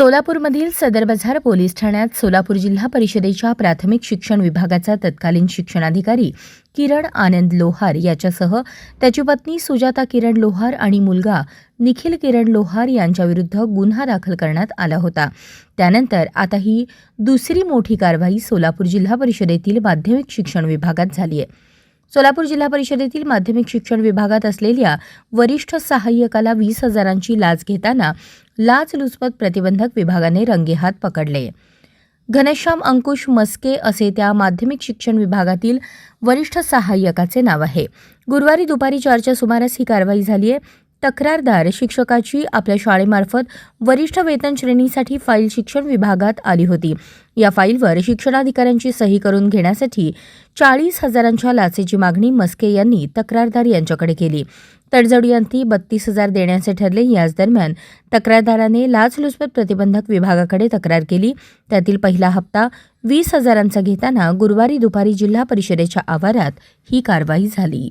सोलापूरमधील सदर बाजार पोलीस ठाण्यात सोलापूर जिल्हा परिषदेच्या प्राथमिक शिक्षण विभागाचा तत्कालीन शिक्षणाधिकारी किरण आनंद लोहार याच्यासह त्याची पत्नी सुजाता किरण लोहार आणि मुलगा निखिल किरण लोहार यांच्याविरुद्ध गुन्हा दाखल करण्यात आला होता. त्यानंतर आता ही दुसरी मोठी कारवाई सोलापूर जिल्हा परिषदेतील माध्यमिक शिक्षण विभागात झाली आहे. सोलापूर जिल्हा परिषदेतील माध्यमिक शिक्षण विभागात असलेल्या वरिष्ठ सहाय्यकाला वीस हजारांची लाच घेताना लाचलुचपत प्रतिबंधक विभागाने रंगेहात पकडले. घनश्याम अंकुश मस्के असे त्या माध्यमिक शिक्षण विभागातील वरिष्ठ सहाय्यकाचे नाव आहे. गुरुवारी दुपारी चारच्या सुमारास ही कारवाई झाली आहे. तक्रारदार शिक्षकाची आपल्या शाळेमार्फत वरिष्ठ वेतन श्रेणीसाठी फाईल शिक्षण विभागात आली होती. या फाईलवर शिक्षणाधिकाऱ्यांची सही करून घेण्यासाठी चाळीस हजारांच्या लाचेची मागणी मस्के यांनी तक्रारदार यांच्याकडे केली. तडजोडीअंती बत्तीस हजार देण्याचे ठरले. याच दरम्यान तक्रारदाराने लाचलुचपत प्रतिबंधक विभागाकडे तक्रार केली. त्यातील पहिला हप्ता वीस हजारांचा घेताना गुरुवारी दुपारी जिल्हा परिषदेच्या आवारात ही कारवाई झाली.